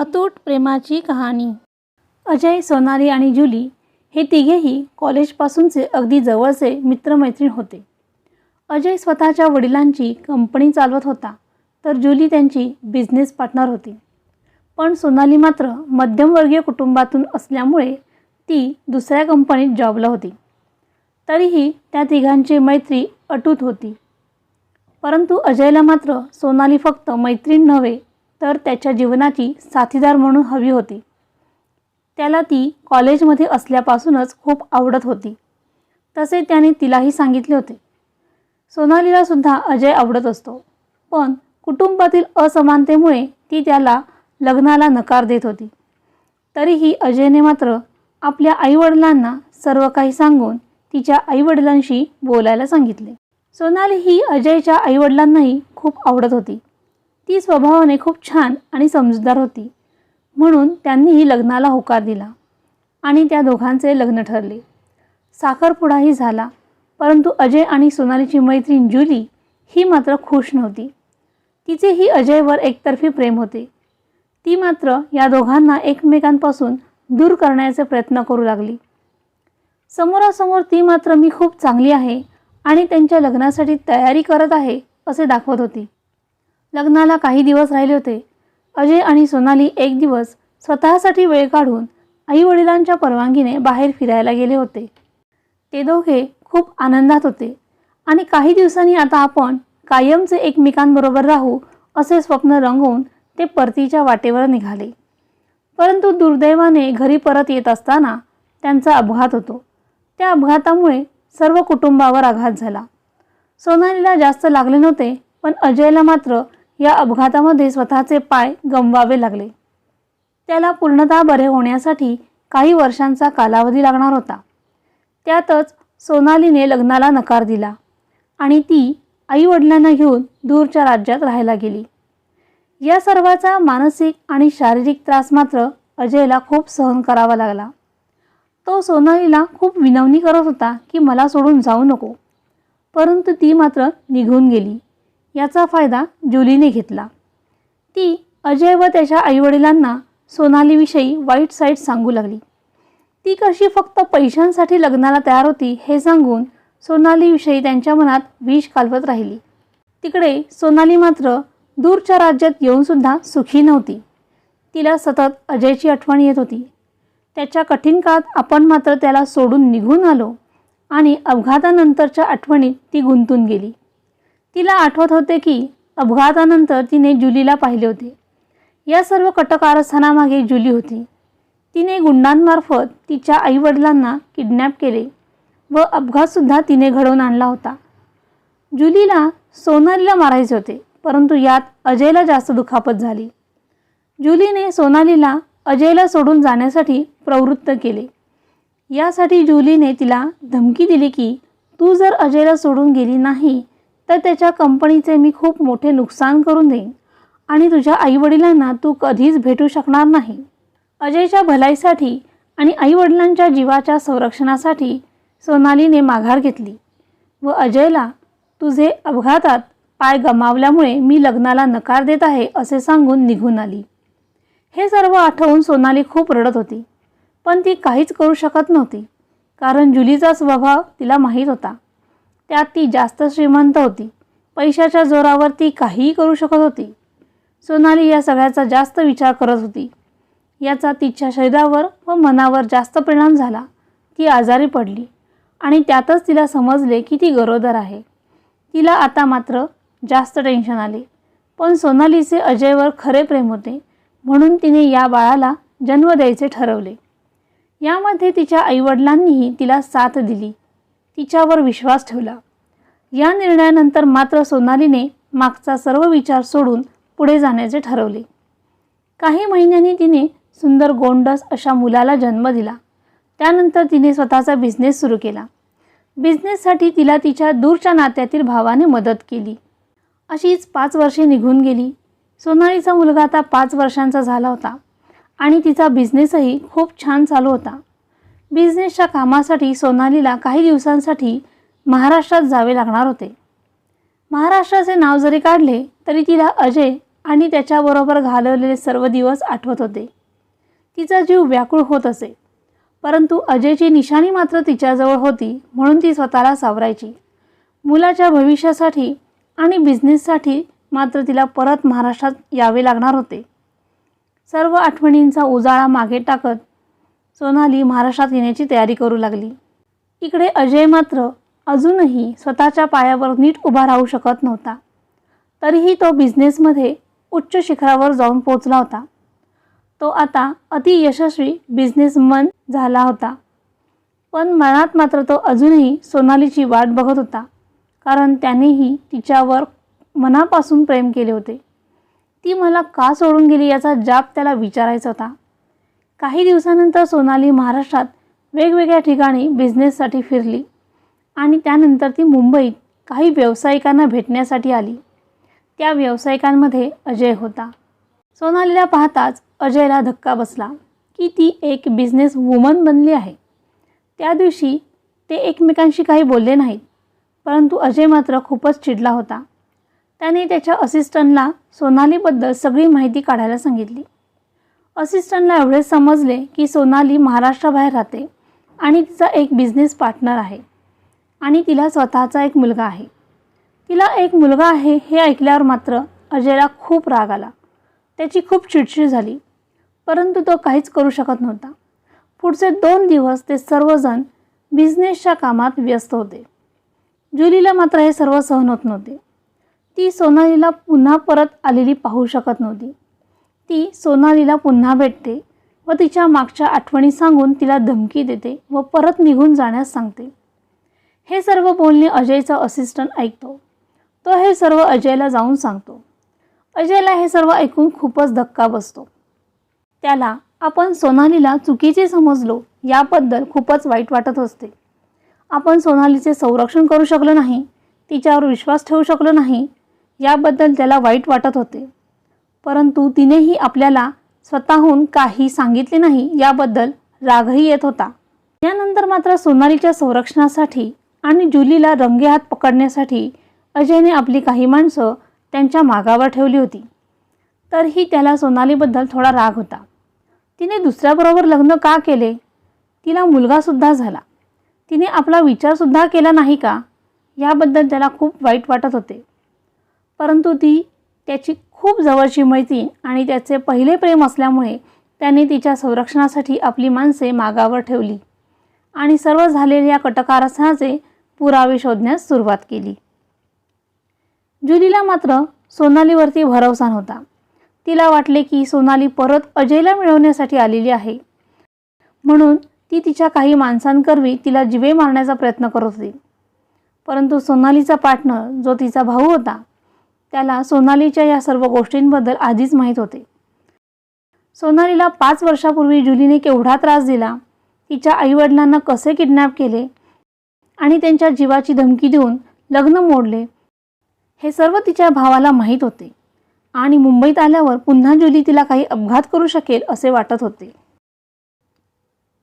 अतूट प्रेमाची कहाणी. अजय सोनाली आणि जुली हे तिघेही कॉलेजपासूनचे अगदी जवळचे मित्रमैत्रीण होते. अजय स्वतःच्या वडिलांची कंपनी चालवत होता तर जुली त्यांची बिझनेस पार्टनर होती. पण सोनाली मात्र मध्यमवर्गीय कुटुंबातून असल्यामुळे ती दुसऱ्या कंपनीत जॉबला होती. तरीही त्या तिघांची मैत्री अटूट होती. परंतु अजयला मात्र सोनाली फक्त मैत्रीण नव्हे तर त्याच्या जीवनाची साथीदार म्हणून हवी होती. त्याला ती कॉलेजमध्ये असल्यापासूनच खूप आवडत होती. तसे त्याने तिलाही सांगितले होते. सोनालीला सुद्धा अजय आवडत असतो. पण कुटुंबातील असमानतेमुळे ती त्याला लग्नाला नकार देत होती. तरीही अजयने मात्र आपल्या आईवडिलांना सर्व काही सांगून तिच्या आईवडिलांशी बोलायला सांगितले. सोनाली ही अजयच्या आईवडिलांनाही खूप आवडत होती. ती स्वभावाने खूप छान आणि समजूतदार होती. म्हणून त्यांनीही लग्नाला होकार दिला आणि त्या दोघांचे लग्न ठरले. साखरपुडाही झाला परंतु अजय आणि सोनालीची मैत्रीण जुली ही मात्र खुश नव्हती. तिचेही अजयवर एकतर्फी प्रेम होते. ती मात्र या दोघांना एकमेकांपासून दूर करण्याचे प्रयत्न करू लागली. समोरासमोर ती मात्र मी खूप चांगली आहे आणि त्यांच्या लग्नासाठी तयारी करत आहे असे दाखवत होती. लग्नाला काही दिवस राहिले होते. अजय आणि सोनाली एक दिवस स्वतःसाठी वेळ काढून आईवडिलांच्या परवानगीने बाहेर फिरायला गेले होते. ते दोघे खूप आनंदात होते. आणि काही दिवसांनी आता आपण कायमचे एकमेकांबरोबर राहू असे स्वप्न रंगवून ते परतीच्या वाटेवर निघाले. परंतु दुर्दैवाने घरी परत येत असताना त्यांचा अपघात होतो. त्या अपघातामुळे सर्व कुटुंबावर आघात झाला. सोनालीला जास्त लागले नव्हते पण अजयला मात्र या अपघातामध्ये स्वतःचे पाय गमवावे लागले. त्याला पूर्णतः बरे होण्यासाठी काही वर्षांचा कालावधी लागणार होता. त्यातच सोनालीने लग्नाला नकार दिला आणि ती आईवडिलांना घेऊन दूरच्या राज्यात राहायला गेली. या सर्वाचा मानसिक आणि शारीरिक त्रास मात्र अजयला खूप सहन करावा लागला. तो सोनालीला खूप विनवणी करत होता की मला सोडून जाऊ नको परंतु ती मात्र निघून गेली. याचा फायदा जुलीने घेतला. ती अजय व त्याच्या आईवडिलांना सोनालीविषयी वाईट साईट सांगू लागली. ती कशी फक्त पैशांसाठी लग्नाला तयार होती हे सांगून सोनालीविषयी त्यांच्या मनात विष कालवत राहिली. तिकडे सोनाली मात्र दूरच्या राज्यात येऊनसुद्धा सुखी नव्हती. तिला सतत अजयची आठवण येत होती. त्याच्या कठीण काळात आपण मात्र त्याला सोडून निघून आलो आणि अपघातानंतरच्या आठवणीत ती गुंतून गेली. तिला आठवत होते की अपघातानंतर तिने जुलीला पाहिले होते. या सर्व कटकारस्थानामागे जुली होती. तिने गुंडांमार्फत तिच्या आईवडिलांना किडनॅप केले व अपघातसुद्धा तिने घडवून आणला होता. जुलीला सोनालीला मारायचे होते परंतु यात अजयला जास्त दुखापत झाली. जुलीने सोनालीला अजयला सोडून जाण्यासाठी प्रवृत्त केले. यासाठी जुलीने तिला धमकी दिली की तू जर अजयला सोडून गेली नाही तर त्याच्या कंपनीचे मी खूप मोठे नुकसान करून देईन. आणि तुझ्या आईवडिलांना तू कधीच भेटू शकणार नाही. अजयच्या भलाईसाठी आणि आईवडिलांच्या जीवाच्या संरक्षणासाठी सोनालीने माघार घेतली व अजयला तुझे अपघातात पाय गमावल्यामुळे मी लग्नाला नकार देत आहे असे सांगून निघून आली. हे सर्व आठवून सोनाली खूप रडत होती. पण ती काहीच करू शकत नव्हती. कारण जुलीचा स्वभाव तिला माहीत होता. त्यात ती जास्त श्रीमंत होती. पैशाच्या जोरावर ती काहीही करू शकत होती. सोनाली या सगळ्याचा जास्त विचार करत होती. याचा तिच्या शरीरावर व मनावर जास्त परिणाम झाला. ती आजारी पडली आणि त्यातच तिला समजले की ती गरोदर आहे. तिला आता मात्र जास्त टेन्शन आले. पण सोनालीचे अजयवर खरे प्रेम होते म्हणून तिने या बाळाला जन्म द्यायचे ठरवले. यामध्ये तिच्या आईवडिलांनीही तिला साथ दिली. तिच्यावर विश्वास ठेवला. या निर्णयानंतर मात्र सोनालीने मागचा सर्व विचार सोडून पुढे जाण्याचे ठरवले. काही महिन्यांनी तिने सुंदर गोंडस अशा मुलाला जन्म दिला. त्यानंतर तिने स्वतःचा बिझनेस सुरू केला. बिझनेससाठी तिला तिच्या दूरच्या नात्यातील भावाने मदत केली. अशीच पाच वर्षे निघून गेली. सोनालीचा मुलगा आता पाच वर्षांचा झाला होता आणि तिचा बिझनेसही खूप छान चालू होता. बिझनेसच्या कामासाठी सोनालीला काही दिवसांसाठी महाराष्ट्रात जावे लागणार होते. महाराष्ट्राचे नाव जरी काढले तरी तिला अजय आणि त्याच्याबरोबर घालवलेले सर्व दिवस आठवत होते. तिचा जीव व्याकुळ होत असे. परंतु अजयची निशाणी मात्र तिच्याजवळ होती म्हणून ती स्वतःला सावरायची. मुलाच्या भविष्यासाठी आणि बिझनेससाठी मात्र तिला परत महाराष्ट्रात यावे लागणार होते. सर्व आठवणींचा उजाळा मागे टाकत सोनाली महाराष्ट्रात येण्याची तयारी करू लागली. इकडे अजय मात्र अजूनही स्वतःच्या पायावर नीट उभा राहू शकत नव्हता. तरीही तो बिझनेसमध्ये उच्च शिखरावर जाऊन पोचला होता. तो आता अति यशस्वी बिझनेसमन झाला होता. पण मनात मात्र तो अजूनही सोनालीची वाट बघत होता कारण त्यानेही तिच्यावर मनापासून प्रेम केले होते. ती मला का सोडून गेली याचा जाप त्याला विचारायचा होता. काही दिवसानंतर सोनाली महाराष्ट्रात वेगवेगळ्या ठिकाणी बिझनेससाठी फिरली आणि त्यानंतर ती मुंबईत काही व्यावसायिकांना भेटण्यासाठी आली. त्या व्यावसायिकांमध्ये अजय होता. सोनालीला पाहताच अजयला धक्का बसला की ती एक बिझनेस वुमन बनली आहे. त्या दिवशी ते एकमेकांशी काही बोलले नाहीत परंतु अजय मात्र खूपच चिडला होता. त्याने त्याच्या असिस्टंटला सोनालीबद्दल सगळी माहिती काढायला सांगितली. असिस्टंटला एवढे समजले की सोनाली महाराष्ट्राबाहेर राहते आणि तिचा एक बिझनेस पार्टनर आहे. आणि तिला स्वतःचा एक मुलगा आहे. तिला एक मुलगा आहे हे ऐकल्यावर मात्र अजयला खूप राग आला. त्याची खूप चिडचिड झाली. परंतु तो काहीच करू शकत नव्हता. पुढचे दोन दिवस ते सर्वजण बिझनेसच्या कामात व्यस्त होते. जुलीला मात्र हे सर्व सहन होत नव्हते. ती सोनालीला पुन्हा परत आलेली पाहू शकत नव्हती. ती सोनालीला पुन्हा भेटते व तिच्या मागच्या आठवणी सांगून तिला धमकी देते व परत निघून जाण्यास सांगते. हे सर्व बोलणे अजयचा असिस्टंट ऐकतो. तो हे सर्व अजयला जाऊन सांगतो. अजयला हे सर्व ऐकून खूपच धक्का बसतो. त्याला आपण सोनालीला चुकीचे समजलो याबद्दल खूपच वाईट वाटत असते. आपण सोनालीचे संरक्षण करू शकलो नाही तिच्यावर विश्वास ठेवू शकलो नाही याबद्दल त्याला वाईट वाटत होते. परंतु तिनेही आपल्याला स्वतःहून काही सांगितले नाही याबद्दल रागही येत होता. यानंतर मात्र सोनालीच्या संरक्षणासाठी आणि जुलीला रंगेहात पकडण्यासाठी अजयने आपली काही माणसं त्यांच्या मागावर ठेवली होती. तरीही त्याला सोनालीबद्दल थोडा राग होता. तिने दुसऱ्याबरोबर लग्न का केले? तिला मुलगासुद्धा झाला. तिने आपला विचारसुद्धा केला नाही का? याबद्दल त्याला खूप वाईट वाटत होते. परंतु ती त्याची खूप जवळची मैत्री आणि त्याचे पहिले प्रेम असल्यामुळे त्याने तिच्या संरक्षणासाठी आपली माणसे मागावर ठेवली आणि सर्व झालेल्या कटकारस्थानाचे पुरावे शोधण्यास सुरुवात केली. जुलीला मात्र सोनालीवरती भरवसा नव्हता. तिला वाटले की सोनाली परत अजयला मिळवण्यासाठी आलेली आहे. म्हणून ती तिच्या काही माणसांकरवी तिला जिवे मारण्याचा प्रयत्न करत होती. परंतु सोनालीचा पार्टनर जो तिचा भाऊ होता त्याला सोनालीच्या या सर्व गोष्टींबद्दल आधीच माहीत होते. सोनालीला पाच वर्षापूर्वी जुलीने केवढा त्रास दिला? तिच्या आईवडिलांना कसे किडनॅप केले? आणि त्यांच्या जीवाची धमकी देऊन लग्न मोडले? हे सर्व तिच्या भावाला माहीत होते. आणि मुंबईत आल्यावर पुन्हा जुली तिला काही अपघात करू शकेल असे वाटत होते.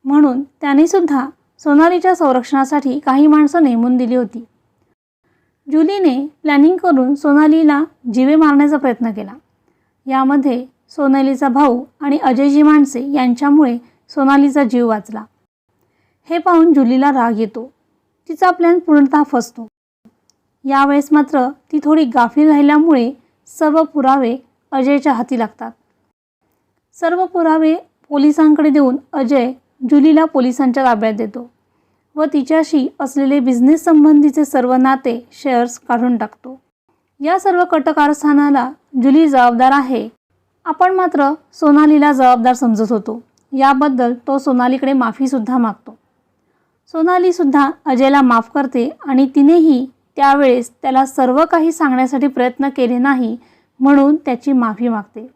म्हणून त्याने सुद्धा सोनालीच्या संरक्षणासाठी काही माणसं नेमून दिली होती. जुलीने प्लॅनिंग करून सोनालीला जिवे मारण्याचा प्रयत्न केला. यामध्ये सोनालीचा भाऊ आणि अजयजी माणसे यांच्यामुळे सोनालीचा जीव वाचला. हे पाहून जुलीला राग येतो. तिचा प्लॅन पूर्णतः फसतो. यावेळेस मात्र ती थोडी गाफील राहिल्यामुळे सर्व पुरावे अजयच्या हाती लागतात. सर्व पुरावे पोलिसांकडे देऊन अजय जुलीला पोलिसांच्या ताब्यात देतो. व तिच्याशी असलेले बिझनेस संबंधीचे सर्व नाते शेअर्स काढून टाकतो. या सर्व कटकारस्थानाला जुली जबाबदार आहे. आपण मात्र सोनालीला जबाबदार समजत होतो. याबद्दल तो सोनालीकडे माफीसुद्धा मागतो. सोनालीसुद्धा अजयला माफ करते आणि तिनेही त्यावेळेस त्याला सर्व काही सांगण्यासाठी प्रयत्न केले नाही म्हणून त्याची माफी मागते.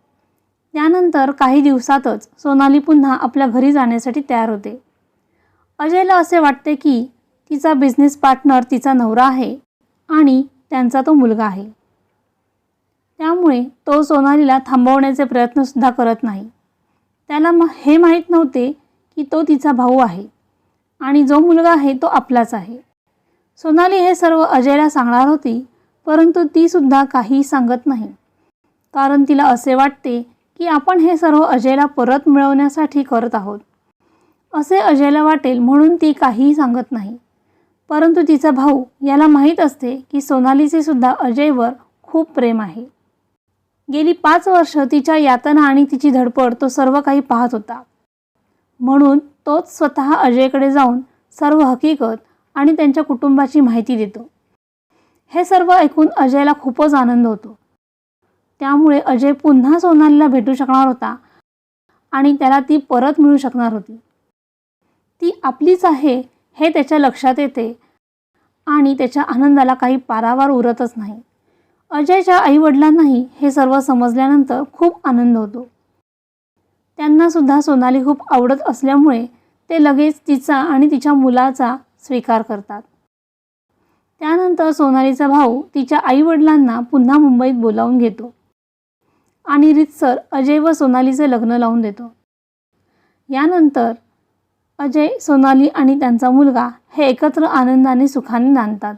त्यानंतर काही दिवसातच सोनाली पुन्हा आपल्या घरी जाण्यासाठी तयार होते. अजयला असे वाटते की तिचा बिझनेस पार्टनर तिचा नवरा आहे आणि त्यांचा तो मुलगा आहे. त्यामुळे तो सोनालीला थांबवण्याचे प्रयत्नसुद्धा करत नाही. त्याला म हे माहीत नव्हते की तो तिचा भाऊ आहे आणि जो मुलगा आहे तो आपलाच आहे. सोनाली हे सर्व अजयला सांगणार होती परंतु तीसुद्धा काही सांगत नाही. कारण तिला असे वाटते की आपण हे सर्व अजयला परत मिळवण्यासाठी करत आहोत. असे अजयला वाटेल म्हणून ती काहीही सांगत नाही. परंतु तिचा भाऊ याला माहीत असते की सोनालीचे सुद्धा अजयवर खूप प्रेम आहे. गेली पाच वर्ष तिच्या यातना आणि तिची धडपड तो सर्व काही पाहत होता. म्हणून तोच स्वतः अजयकडे जाऊन सर्व हकीकत आणि त्यांच्या कुटुंबाची माहिती देतो. हे सर्व ऐकून अजयला खूपच आनंद होतो. त्यामुळे अजय पुन्हा सोनालीला भेटू शकणार होता आणि त्याला ती परत मिळू शकणार होती. ती आपलीच आहे हे त्याच्या लक्षात येते. आणि त्याच्या आनंदाला काही पारावार उरतच नाही. अजयच्या आईवडिलांनाही हे सर्व समजल्यानंतर खूप आनंद होतो. त्यांनासुद्धा सोनाली खूप आवडत असल्यामुळे ते लगेच तिचा आणि तिच्या मुलाचा स्वीकार करतात. त्यानंतर सोनालीचा भाऊ तिच्या आईवडिलांना पुन्हा मुंबईत बोलावून घेतो. आणि रितसर अजय व सोनालीचे लग्न लावून देतो. यानंतर अजय सोनाली आणि त्यांचा मुलगा हे एकत्र आनंदाने सुखाने नांदतात.